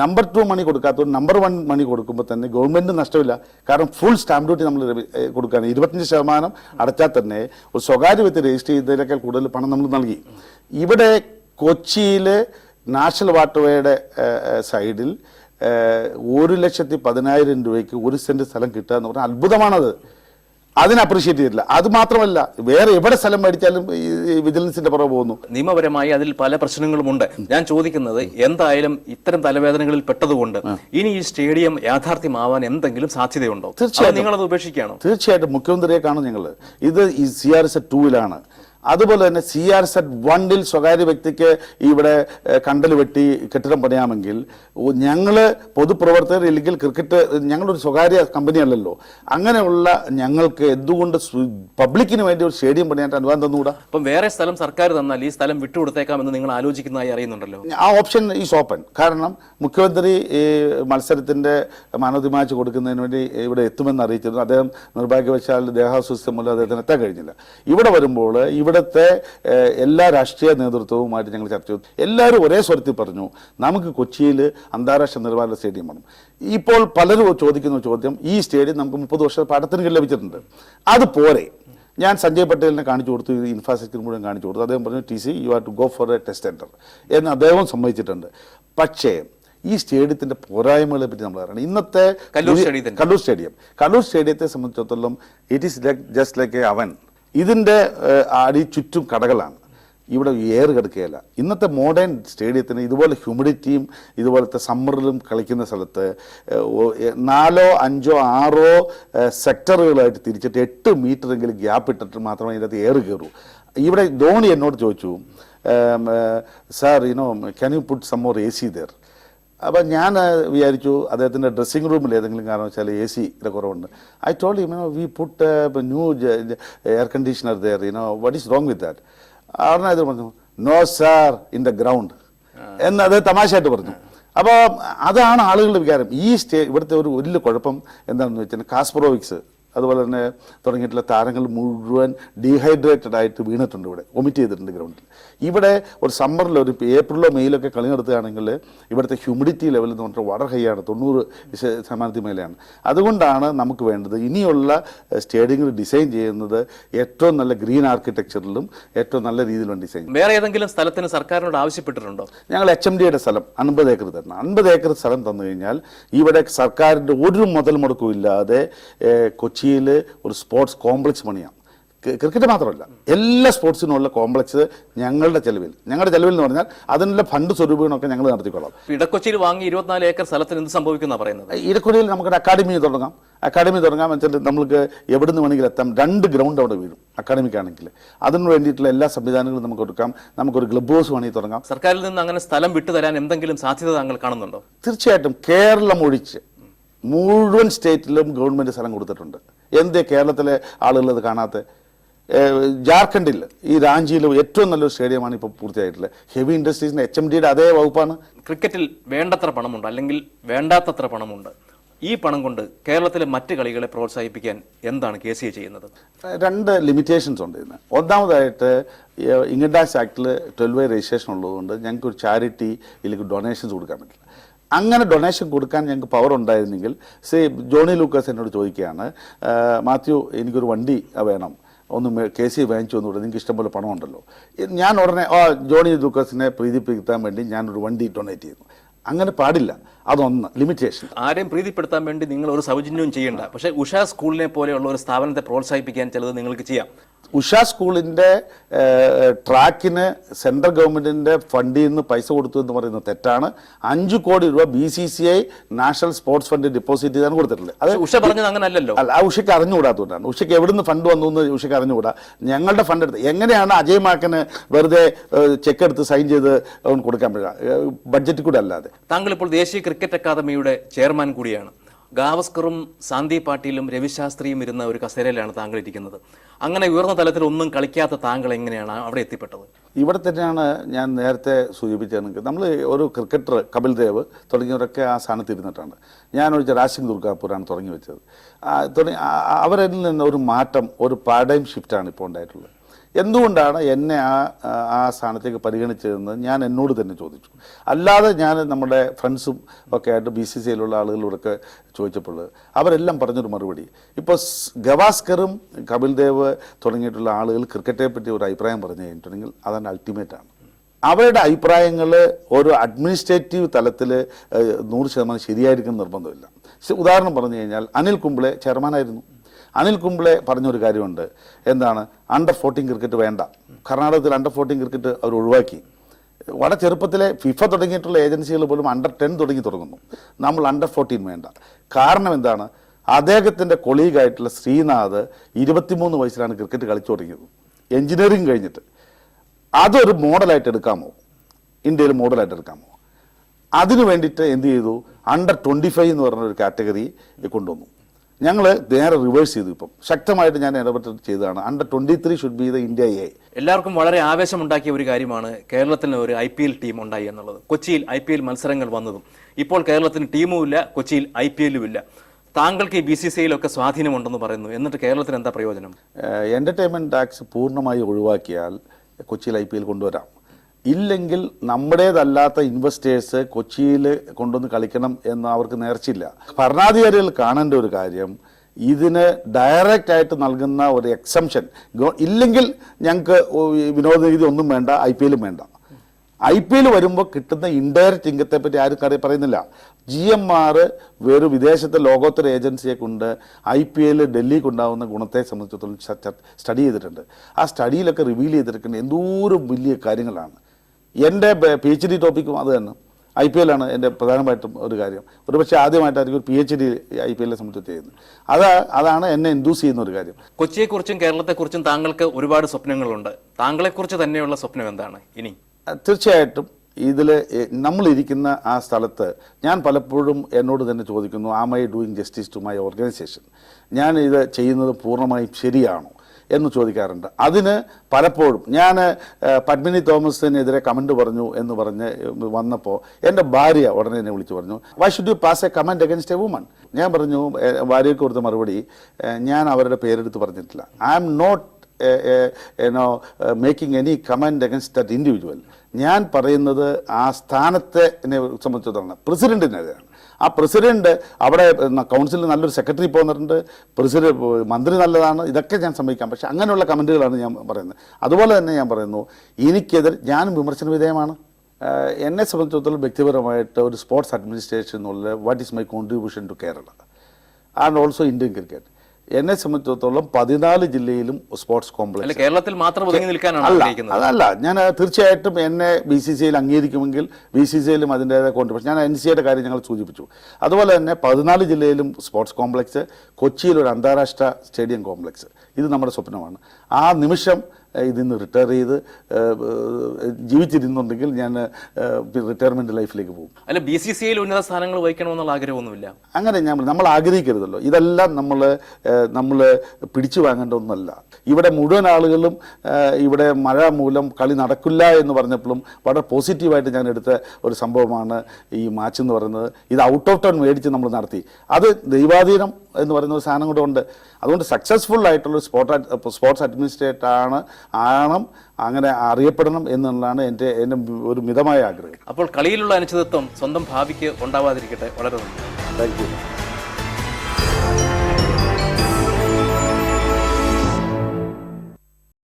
[SPEAKER 2] നമ്പർ ടു മണി കൊടുക്കാത്തവർ നമ്പർ വൺ മണി കൊടുക്കുമ്പോൾ തന്നെ ഗവൺമെന്റ് നഷ്ടമില്ല. കാരണം ഫുൾ സ്റ്റാമ്പ് ഡ്യൂട്ടി നമ്മൾ കൊടുക്കുകയാണ് ഇരുപത്തഞ്ച് ശതമാനം അടച്ചാൽ തന്നെ ഒരു സ്വകാര്യ വ്യക്തി രജിസ്റ്റർ ചെയ്തതിനേക്കാൾ കൂടുതൽ പണം നമ്മൾ നൽകി. ഇവിടെ കൊച്ചിയിൽ നാഷണൽ വാട്ടർവേയുടെ സൈഡിൽ ഒരു ലക്ഷത്തി പതിനായിരം രൂപയ്ക്ക് ഒരു സെന്റ് സ്ഥലം കിട്ടുക എന്ന് പറഞ്ഞാൽ അത്ഭുതമാണത്. അതിന് അപ്രീഷിയേറ്റ് ചെയ്തില്ല അത് മാത്രമല്ല വേറെ എവിടെ സ്ഥലം മേടിച്ചാലും ഈ വിജിലൻസിന്റെ പുറകെ പോകുന്നു.
[SPEAKER 1] നിയമപരമായി അതിൽ പല പ്രശ്നങ്ങളുമുണ്ട്. ഞാൻ ചോദിക്കുന്നത് എന്തായാലും ഇത്തരം തലവേദനകളിൽ പെട്ടതുകൊണ്ട് ഇനി ഈ സ്റ്റേഡിയം യാഥാർത്ഥ്യമാവാൻ എന്തെങ്കിലും സാധ്യതയുണ്ടോ?
[SPEAKER 2] തീർച്ചയായിട്ടും.
[SPEAKER 1] നിങ്ങൾ അത് ഉപേക്ഷിക്കുകയാണോ?
[SPEAKER 2] തീർച്ചയായിട്ടും. മുഖ്യമന്ത്രിയെ കാണും ഞങ്ങൾ ഇത് ഈ സി ആർ എസ് ടൂവിലാണ് അതുപോലെ തന്നെ സി ആർ സെറ്റ് വണ്ണിൽ സ്വകാര്യ വ്യക്തിക്ക് ഇവിടെ കണ്ടൽ വെട്ടി കെട്ടിടം പണിയാമെങ്കിൽ ഞങ്ങൾ പൊതുപ്രവർത്തകർ ഇല്ലെങ്കിൽ ക്രിക്കറ്റ് ഞങ്ങളൊരു സ്വകാര്യ കമ്പനിയല്ലല്ലോ. അങ്ങനെയുള്ള ഞങ്ങൾക്ക് എന്തുകൊണ്ട് പബ്ലിക്കിന് വേണ്ടി ഒരു സ്റ്റേഡിയം പണിയാൻ അനുവാദം തന്നുകൂടാ
[SPEAKER 1] അപ്പം വേറെ സ്ഥലം സർക്കാർ തന്നാൽ ഈ സ്ഥലം വിട്ടുകൊടുത്തേക്കാമെന്ന് നിങ്ങൾ ആലോചിക്കുന്നതായി അറിയുന്നുണ്ടല്ലോ.
[SPEAKER 2] ആ ഓപ്ഷൻ ഈസ് ഓപ്പൺ. കാരണം മുഖ്യമന്ത്രി ഈ മത്സരത്തിന്റെ മാനവതിമാച്ച് കൊടുക്കുന്നതിന് വേണ്ടി ഇവിടെ എത്തുമെന്ന് അറിയിച്ചിരുന്നു. അദ്ദേഹം നിർഭാഗ്യവശാൽ ദേഹാസ്വസ്ഥ മൂലം അദ്ദേഹത്തിന് എത്താൻ കഴിഞ്ഞില്ല. ഇവിടെ വരുമ്പോൾ ഇവിടുത്തെ എല്ലാ രാഷ്ട്രീയ നേതൃത്വവുമായിട്ട് ഞങ്ങൾ ചർച്ച ചെയ്തു. എല്ലാവരും ഒരേ സ്വരത്തിൽ പറഞ്ഞു നമുക്ക് കൊച്ചിയിൽ അന്താരാഷ്ട്ര നിലവാര സ്റ്റേഡിയം വേണം. ഇപ്പോൾ പലരും ചോദിക്കുന്ന ചോദ്യം ഈ സ്റ്റേഡിയം നമുക്ക് മുപ്പത് വർഷം പാഠത്തിന് ലഭിച്ചിട്ടുണ്ട്. അത് പോരെ. ഞാൻ സഞ്ജയ് പട്ടേലിനെ കാണിച്ചു കൊടുത്തു ഇൻഫ്രാസ്ട്രക്ചർ മുഴുവൻ കാണിച്ചു കൊടുത്തു. അദ്ദേഹം പറഞ്ഞു T C you are to go for a test centre എന്ന് അദ്ദേഹം സമ്മതിച്ചിട്ടുണ്ട്. പക്ഷേ ഈ സ്റ്റേഡിയത്തിന്റെ പോരായ്മകളെ പറ്റി നമ്മൾ പറയണം ഇന്നത്തെ.
[SPEAKER 1] കല്ലൂർ
[SPEAKER 2] സ്റ്റേഡിയം. കല്ലൂർ സ്റ്റേഡിയത്തെ സംബന്ധിച്ചിടത്തോളം it is like just like a അവൻ ഇതിന്റെ ഏഹ്, അടി ചുറ്റും കടകളാണ്. ഇവിടെ ഏറ് കിടക്കുകയല്ല ഇന്നത്തെ മോഡേൺ സ്റ്റേഡിയത്തിന് ഇതുപോലെ ഹ്യൂമിഡിറ്റിയും ഇതുപോലത്തെ സമ്മറിലും കളിക്കുന്ന സ്ഥലത്ത് നാലോ അഞ്ചോ ആറോ സെക്ടറുകളായിട്ട് തിരിച്ചിട്ട് എട്ട് മീറ്ററെങ്കിലും ഗ്യാപ്പ് ഇട്ടിട്ട് മാത്രമേ ഇതിനകത്ത് ഏറ് കയറൂ. ഇവിടെ ധോണി എന്നോട് ചോദിച്ചു sir you know can you put some more A C there അപ്പം ഞാൻ വിചാരിച്ചു അദ്ദേഹത്തിന്റെ ഡ്രസ്സിംഗ് റൂമിൽ ഏതെങ്കിലും കാരണം വെച്ചാൽ എ സിയുടെ കുറവുണ്ട്. I told you know we put new air conditioner there you know what is wrong with that അവിടെ ഇത് പറഞ്ഞു no sir in the ground എന്ന് അത് തമാശയായിട്ട് പറഞ്ഞു. അപ്പോൾ അതാണ് ആളുകളുടെ വികാരം. ഈ സ്റ്റേ ഇവിടുത്തെ ഒരു വലിയ കുഴപ്പം എന്താണെന്ന് വെച്ചാൽ കാസ്പ്രോവിക്സ് അതുപോലെ തന്നെ തുടങ്ങിയിട്ടുള്ള താരങ്ങൾ മുഴുവൻ ഡീഹൈഡ്രേറ്റഡ് ആയിട്ട് വീണിട്ടുണ്ട് ഇവിടെ വൊമിറ്റ് ചെയ്തിട്ടുണ്ട് ഗ്രൗണ്ടിൽ ഇവിടെ ഒരു സമ്മറിൽ ഒരു ഏപ്രിലോ മെയിലൊക്കെ കളി നടത്തുകയാണെങ്കിൽ ഇവിടുത്തെ ഹ്യൂമിഡിറ്റി ലെവൽ എന്ന് പറഞ്ഞാൽ വളരെ ഹൈ ആണ് തൊണ്ണൂറ് ശതമാനത്തിൽ മേലെയാണ്. അതുകൊണ്ടാണ് നമുക്ക് വേണ്ടത് ഇനിയുള്ള സ്റ്റേഡിയങ്ങൾ ഡിസൈൻ ചെയ്യുന്നത് ഏറ്റവും നല്ല ഗ്രീൻ ആർക്കിടെക്ചറിലും ഏറ്റവും നല്ല രീതിയിലാണ് ഡിസൈൻ
[SPEAKER 1] വേറെ ഏതെങ്കിലും സ്ഥലത്തിന് സർക്കാരിനോട് ആവശ്യപ്പെട്ടിട്ടുണ്ടോ?
[SPEAKER 2] ഞങ്ങൾ എച്ച് എം ഡിയുടെ സ്ഥലം അൻപത് ഏക്കർ തരണം അൻപത് ഏക്കർ സ്ഥലം തന്നു കഴിഞ്ഞാൽ ഇവിടെ സർക്കാരിന്റെ ഒരു മുതൽ മുടക്കും ഇല്ലാതെ കൊച്ചിയിൽ ഒരു സ്പോർട്സ് കോംപ്ലക്സ് പണിയാം. ക്രിക്കറ്റ് മാത്രമല്ല എല്ലാ സ്പോർട്സിനുമുള്ള കോംപ്ലക്സ് ഞങ്ങളുടെ ചെലവിൽ. ഞങ്ങളുടെ ചെലവിൽ എന്ന് പറഞ്ഞാൽ അതിനുള്ള ഫണ്ട് സ്വരൂപങ്ങളൊക്കെ ഞങ്ങൾ നടത്തിക്കൊള്ളാം.
[SPEAKER 1] ഇടക്കൊച്ചിയിൽ വാങ്ങി ഇരുപത്തിനാല് ഏക്കർ സ്ഥലത്തിന് എന്ത് സംഭവിക്കുന്ന പറയുന്നത്?
[SPEAKER 2] ഇടക്കൊച്ചിയിൽ നമുക്കൊരു അക്കാഡമി തുടങ്ങാം. അക്കാഡമി തുടങ്ങാൻ വെച്ചാൽ നമ്മൾക്ക് എവിടെ നിന്ന് വേണമെങ്കിലും എത്താം. രണ്ട് ഗ്രൗണ്ട് അവിടെ വീഴും അക്കാഡമിക്കാണെങ്കിൽ. അതിന് വേണ്ടിയിട്ടുള്ള എല്ലാ സംവിധാനങ്ങളും നമുക്ക് കൊടുക്കാം നമുക്കൊരു ക്ലബ് ഹൗസ് വേണമെങ്കിൽ തുടങ്ങാം.
[SPEAKER 1] സർക്കാരിൽ നിന്ന് അങ്ങനെ സ്ഥലം വിട്ടുതരാൻ എന്തെങ്കിലും സാധ്യത താങ്കൾ കാണുന്നുണ്ടോ?
[SPEAKER 2] തീർച്ചയായിട്ടും കേരളം ഒഴിച്ച് മുഴുവൻ സ്റ്റേറ്റിലും ഗവൺമെന്റ് സ്ഥലം കൊടുത്തിട്ടുണ്ട്. എന്തേ കേരളത്തിലെ ആളുകൾ അത് കാണാത്ത? ജാർഖണ്ഡിൽ ഈ റാഞ്ചിയിൽ ഏറ്റവും നല്ലൊരു സ്റ്റേഡിയമാണ് ഇപ്പോൾ പൂർത്തിയായിട്ടുള്ളത്. ഹെവി ഇൻഡസ്ട്രീസിന്റെ എച്ച് എം ഡിയുടെ അതേ വകുപ്പാണ്.
[SPEAKER 1] ക്രിക്കറ്റിൽ വേണ്ടത്ര പണമുണ്ട് അല്ലെങ്കിൽ വേണ്ടാത്തത്ര പണമുണ്ട്. ഈ പണം കൊണ്ട് കേരളത്തിലെ മറ്റ് കളികളെ പ്രോത്സാഹിപ്പിക്കാൻ എന്താണ് കെ സി എ ചെയ്യുന്നത്?
[SPEAKER 2] രണ്ട് ലിമിറ്റേഷൻസ് ഉണ്ട് ഇതിന്. ഒന്നാമതായിട്ട് ഇൻകം ടാക്സ് ആക്ടിൽ ട്വൽവ് രജിസ്ട്രേഷൻ ഉള്ളതുകൊണ്ട് ഞങ്ങൾക്ക് ഒരു ചാരിറ്റി ഇല്ലെങ്കിൽ ഡൊണേഷൻസ് കൊടുക്കാൻ പറ്റില്ല. അങ്ങനെ ഡൊണേഷൻ കൊടുക്കാൻ ഞങ്ങൾക്ക് പവർ ഉണ്ടായിരുന്നെങ്കിൽ സേ ജോണി ലൂക്കസ് എന്നോട് ചോദിക്കുകയാണ് "ആ, മാത്യു എനിക്കൊരു വണ്ടി വേണം. ഒന്ന് കെ സി വാങ്ങിച്ചു വന്നുകൂടെ നിങ്ങൾക്ക് ഇഷ്ടംപോലെ പണമുണ്ടല്ലോ. ഞാൻ ഉടനെ ജോണി ലൂക്കസിനെ പ്രീതിപ്പെടുത്താൻ വേണ്ടി ഞാനൊരു വണ്ടി ഡൊണേറ്റ് ചെയ്യുന്നു. അങ്ങനെ പാടില്ല. അതൊന്ന് ലിമിറ്റേഷൻ
[SPEAKER 1] ആരെയും പ്രീതിപ്പെടുത്താൻ വേണ്ടി നിങ്ങൾ ഒരു സൗജന്യവും ചെയ്യണ്ട. പക്ഷേ ഉഷ സ്കൂളിനെ പോലെയുള്ള ഒരു സ്ഥാപനത്തെ പ്രോത്സാഹിപ്പിക്കാൻ ചിലത് നിങ്ങൾക്ക് ചെയ്യാം.
[SPEAKER 2] ഉഷ സ്കൂളിന്റെ ട്രാക്കിന് സെൻട്രൽ ഗവൺമെന്റിന്റെ ഫണ്ടിൽ നിന്ന് പൈസ കൊടുത്തു എന്ന് പറയുന്നത് തെറ്റാണ്. അഞ്ച് കോടി രൂപ B C C I national sports fund deposit ചെയ്താണ് കൊടുത്തിട്ടുള്ളത്. അത്
[SPEAKER 1] ഉഷ പറഞ്ഞത് അങ്ങനെ അല്ലല്ലോ
[SPEAKER 2] അല്ല ആ ഉഷയ്ക്ക് അറിഞ്ഞുകൂടാത്തതുകൊണ്ടാണ്. ഉഷയ്ക്ക് എവിടുന്ന് ഫണ്ട് വന്നു എന്ന് ഉഷയ്ക്ക് അറിഞ്ഞുകൂടാ. ഞങ്ങളുടെ ഫണ്ട് എടുത്ത് എങ്ങനെയാണ് അജയ് മാക്കന് വെറുതെ ചെക്ക് എടുത്ത് സൈൻ ചെയ്ത് കൊടുക്കാൻ പറ്റുക? ബഡ്ജറ്റ് കൂടെ അല്ലാതെ.
[SPEAKER 1] താങ്കൾ ഇപ്പോൾ ദേശീയ ക്രിക്കറ്റ് അക്കാദമിയുടെ ചെയർമാൻ കൂടിയാണ്. ഗാവസ്കറും സാന്തി പാട്ടീലും രവിശാസ്ത്രിയും ഇരുന്ന ഒരു കസേരയിലാണ് താങ്കൾ ഇരിക്കുന്നത് അങ്ങനെ ഉയർന്ന തലത്തിൽ ഒന്നും കളിക്കാത്ത താങ്കൾ എങ്ങനെയാണ് അവിടെ എത്തിപ്പെട്ടത്?
[SPEAKER 2] ഇവിടെ തന്നെയാണ് ഞാൻ നേരത്തെ സൂചിപ്പിച്ചത് നമ്മൾ ഒരു ക്രിക്കറ്റർ കപിൽ ദേവ് തുടങ്ങിയവരൊക്കെ ആ സ്ഥാനത്ത് ഇരുന്നിട്ടാണ്. ഞാനൊരു രാജ് ദുർഗാപൂരാണ് തുടങ്ങി വെച്ചത്. തുടങ്ങി അവരിൽ നിന്ന് ഒരു മാറ്റം ഒരു പാരഡൈം ഷിഫ്റ്റാണ് ഇപ്പോൾ ഉണ്ടായിട്ടുള്ളത്. എന്തുകൊണ്ടാണ് എന്നെ ആ ആ- സ്ഥാനത്തേക്ക് പരിഗണിച്ചതെന്ന് ഞാൻ എന്നോട് തന്നെ ചോദിച്ചു. അല്ലാതെ ഞാൻ നമ്മുടെ ഫ്രണ്ട്സും ഒക്കെ ആയിട്ട് ബി സി സിയിലുള്ള ആളുകളോടൊക്കെ ചോദിച്ചപ്പോൾ അവരെല്ലാം പറഞ്ഞൊരു മറുപടി. ഇപ്പോൾ ഗവാസ്കറും കപിൽ ദേവ് തുടങ്ങിയിട്ടുള്ള ആളുകൾ ക്രിക്കറ്റിനെ പറ്റി ഒരു അഭിപ്രായം പറഞ്ഞു കഴിഞ്ഞിട്ടുണ്ടെങ്കിൽ അതാണ് അൾട്ടിമേറ്റാണ് അവരുടെ അഭിപ്രായങ്ങൾ ഒരു അഡ്മിനിസ്ട്രേറ്റീവ് തലത്തിൽ നൂറ് ശതമാനം ശരിയായിരിക്കും നിർബന്ധമില്ല. ഉദാഹരണം പറഞ്ഞു കഴിഞ്ഞാൽ അനിൽ കുംബ്ലെ ചെയർമാനായിരുന്നു. അനിൽ കുംബ്ലെ പറഞ്ഞൊരു കാര്യമുണ്ട്. എന്താണ്? അണ്ടർ ഫോർട്ടീൻ ക്രിക്കറ്റ് വേണ്ട. കർണാടകത്തിൽ അണ്ടർ ഫോർട്ടീൻ ക്രിക്കറ്റ് അവർ ഒഴിവാക്കി. വളരെ ചെറുപ്പത്തിലെ ഫിഫ തുടങ്ങിയിട്ടുള്ള ഏജൻസികൾ പോലും അണ്ടർ ടെൻ തുടങ്ങി തുടങ്ങുന്നു. നമ്മൾ അണ്ടർ ഫോർട്ടീൻ വേണ്ട. കാരണം എന്താണ്? അദ്ദേഹത്തിന്റെ കൊളീഗായിട്ടുള്ള ശ്രീനാഥ് ഇരുപത്തിമൂന്ന് വയസ്സിലാണ് ക്രിക്കറ്റ് കളിച്ചു തുടങ്ങിയത്. എഞ്ചിനീയറിംഗ് കഴിഞ്ഞിട്ട്. അതൊരു മോഡലായിട്ട് എടുക്കാമോ? ഇന്ത്യയിൽ മോഡലായിട്ട് എടുക്കാമോ? അതിനു വേണ്ടിയിട്ട് എന്ത് ചെയ്തു? അണ്ടർ ട്വന്റി ഫൈവ് എന്ന് പറഞ്ഞൊരു കാറ്റഗറി കൊണ്ടുവന്നു. ഞങ്ങൾ നേരെ റിവേഴ്സ് ചെയ്തു ഇപ്പം. ശക്തമായിട്ട് ഞാൻ ഇടപെട്ട് ചെയ്തതാണ്. Under twenty three should be the India A
[SPEAKER 1] എല്ലാവർക്കും വളരെ ആവേശമുണ്ടാക്കിയ ഒരു കാര്യമാണ് കേരളത്തിന് ഒരു ഐ പി എൽ ടീം ഉണ്ടായി എന്നുള്ളത്. കൊച്ചിയിൽ ഐ പി എൽ മത്സരങ്ങൾ വന്നതും. ഇപ്പോൾ കേരളത്തിന് ടീമുമില്ല ഇല്ല കൊച്ചിയിൽ ഐ പി എല്ലും ഇല്ല. താങ്കൾക്ക് ഈ ബി സി സി ഐയിലൊക്കെ സ്വാധീനമുണ്ടെന്ന് പറയുന്നു. എന്നിട്ട് കേരളത്തിന് എന്താ പ്രയോജനം?
[SPEAKER 2] എന്റർടൈൻമെന്റ് ടാക്സ് പൂർണമായി ഒഴിവാക്കിയാൽ കൊച്ചിയിൽ ഐ പി എൽ കൊണ്ടുവരാം. ഇല്ലെങ്കിൽ നമ്മുടേതല്ലാത്ത ഇൻവെസ്റ്റേഴ്സ് കൊച്ചിയിൽ കൊണ്ടുവന്ന് കളിക്കണം എന്ന് അവർക്ക് നേർച്ചില്ല ഭരണാധികാരികൾ കാണേണ്ട ഒരു കാര്യം ഇതിന് ഡയറക്റ്റ് ആയിട്ട് നൽകുന്ന ഒരു എക്സംഷൻ ഇല്ലെങ്കിൽ ഞങ്ങൾക്ക് വിനോദ നികുതി ഒന്നും വേണ്ട ഐ പി എല്ലും വേണ്ട. ഐ പി എൽ വരുമ്പോൾ കിട്ടുന്ന ഇൻഡയറക്റ്റ് ഇൻകത്തെ പറ്റി ആരും കറി പറയുന്നില്ല. ജി എം ആർ വേറെ വിദേശത്തെ ലോകോത്തര ഏജൻസിയെ കൊണ്ട് ഐ പി എൽ ഡൽഹിക്ക് ഉണ്ടാകുന്ന ഗുണത്തെ സംബന്ധിച്ചിടത്തോളം സ്റ്റഡി ചെയ്തിട്ടുണ്ട്. ആ സ്റ്റഡിയിലൊക്കെ റിവീൽ ചെയ്തിരിക്കുന്ന എന്തോരം വലിയ കാര്യങ്ങളാണ്. എന്റെ പി എച്ച് ഡി ടോപ്പിക്കും അത് തന്നെ. ഐ പി എല്ലാണ് എന്റെ പ്രധാനമായിട്ടും ഒരു കാര്യം. ഒരു പക്ഷേ ആദ്യമായിട്ടായിരിക്കും P H D I P എല്ലിനെ സംബന്ധിച്ച് ചെയ്യുന്നത്. അത് അതാണ് എന്നെ ഇൻഡ്യൂസ് ചെയ്യുന്ന ഒരു കാര്യം.
[SPEAKER 1] കൊച്ചിയെക്കുറിച്ചും കേരളത്തെക്കുറിച്ചും താങ്കൾക്ക് ഒരുപാട് സ്വപ്നങ്ങളുണ്ട്. താങ്കളെക്കുറിച്ച് തന്നെയുള്ള സ്വപ്നം എന്താണ്? ഇനി.
[SPEAKER 2] തീർച്ചയായിട്ടും ഇതിൽ നമ്മളിരിക്കുന്ന ആ സ്ഥലത്ത് ഞാൻ പലപ്പോഴും എന്നോട് തന്നെ ചോദിക്കുന്നു am I doing justice to my organisation ഞാൻ ഇത് ചെയ്യുന്നത് പൂർണമായും ശരിയാണോ? എന്ന് ചോദിക്കാറുണ്ട്. അതിന് പലപ്പോഴും ഞാൻ പത്മിനി തോമസിനെതിരെ കമന്റ് പറഞ്ഞു എന്ന് പറഞ്ഞ് വന്നപ്പോൾ എന്റെ ഭാര്യ ഉടനെ എന്നെ വിളിച്ചു പറഞ്ഞു why should you pass a comment against a woman ഞാൻ പറഞ്ഞു ഭാര്യയ്ക്ക് കൊടുത്ത മറുപടി ഞാൻ അവരുടെ പേരെടുത്ത് പറഞ്ഞിട്ടില്ല. I am not no making any comment against that individual ഞാൻ പറയുന്നത് ആ സ്ഥാനത്തെ സംബന്ധിച്ചിടത്തോളം പ്രസിഡന്റിനെതിരാണ് ആ പ്രസിഡന്റ് അവിടെ കൗൺസിലിൽ നല്ലൊരു സെക്രട്ടറി പോകുന്നുണ്ട് പ്രസിഡന്റ് മന്ത്രി നല്ലതാണ്. ഇതൊക്കെ ഞാൻ സമ്മതിക്കാം. പക്ഷെ അങ്ങനെയുള്ള കമന്റുകളാണ് ഞാൻ പറയുന്നത്. അതുപോലെ തന്നെ ഞാൻ പറയുന്നു എനിക്കെതിരെ ഞാനും വിമർശന വിധേയമാണ്. എന്നെ സംബന്ധിച്ചിടത്തോളം വ്യക്തിപരമായിട്ട് ഒരു സ്പോർട്സ് അഡ്മിനിസ്ട്രേഷൻ എന്നുള്ള what is my contribution to Kerala and also Indian cricket എന്നെ സംബന്ധിച്ചിടത്തോളം പതിനാല് ജില്ലയിലും സ്പോർട്സ് കോംപ്ലക്സ്
[SPEAKER 1] കേരളത്തിൽ മാത്രം ഒതുങ്ങി നിൽക്കാനാണ്
[SPEAKER 2] അല്ല അതല്ല ഞാൻ തീർച്ചയായിട്ടും എന്നെ ബി സി സിയിൽ അംഗീകരിക്കുമെങ്കിൽ ബി സി സിയിലും അതിന്റേതായ കോൺട്രിബ്യൂഷൻ ഞാൻ എൻ സി ഐയുടെ കാര്യം ഞങ്ങൾ സൂചിപ്പിച്ചു. അതുപോലെ തന്നെ പതിനാല് ജില്ലയിലും സ്പോർട്സ് കോംപ്ലക്സ് കൊച്ചിയിൽ ഒരു അന്താരാഷ്ട്ര സ്റ്റേഡിയം കോംപ്ലക്സ് ഇത് നമ്മുടെ സ്വപ്നമാണ്. ആ നിമിഷം ഇതിൽ നിന്ന് റിട്ടയർ ചെയ്ത് ജീവിച്ചിരുന്നുണ്ടെങ്കിൽ ഞാൻ റിട്ടയർമെന്റ് ലൈഫിലേക്ക് പോകും.
[SPEAKER 1] അല്ല ബി സി സി ഐയിൽ ഉന്നത സ്ഥാനങ്ങൾ വഹിക്കണമെന്നുള്ള ആഗ്രഹമൊന്നുമില്ല.
[SPEAKER 2] അങ്ങനെ ഞാൻ നമ്മൾ ആഗ്രഹിക്കരുതല്ലോ. ഇതെല്ലാം നമ്മൾ നമ്മൾ പിടിച്ചു വാങ്ങേണ്ട ഒന്നല്ല. ഇവിടെ മുഴുവൻ ആളുകളും ഇവിടെ മഴ മൂലം കളി നടക്കില്ല എന്ന് പറഞ്ഞപ്പോഴും വളരെ പോസിറ്റീവായിട്ട് ഞാൻ എടുത്ത ഒരു സംഭവമാണ് ഈ മാച്ച് എന്ന് പറയുന്നത്. ഇത് ഔട്ട് ഓഫ് ടൗൺ മേടിച്ച് നമ്മൾ നടത്തി. അത് ദൈവാധീനം എന്ന് പറയുന്ന ഒരു സാധനം കൂടെ ഉണ്ട്. അതുകൊണ്ട് സക്സസ്ഫുൾ ആയിട്ടുള്ള സ്പോർട്ട് സ്പോർട്സ് അഡ്മിനിസ്ട്രേറ്റർ ആണ് ആണം അങ്ങനെ അറിയപ്പെടണം എന്നുള്ളതാണ് എന്റെ എന്റെ ഒരു മിതമായ ആഗ്രഹം.
[SPEAKER 1] അപ്പോൾ കളിയിലുള്ള അനിശ്ചിതത്വം സ്വന്തം ഭാവിക്ക് ഉണ്ടാവാതിരിക്കട്ടെ. വളരെ നന്ദി
[SPEAKER 2] താങ്ക് യു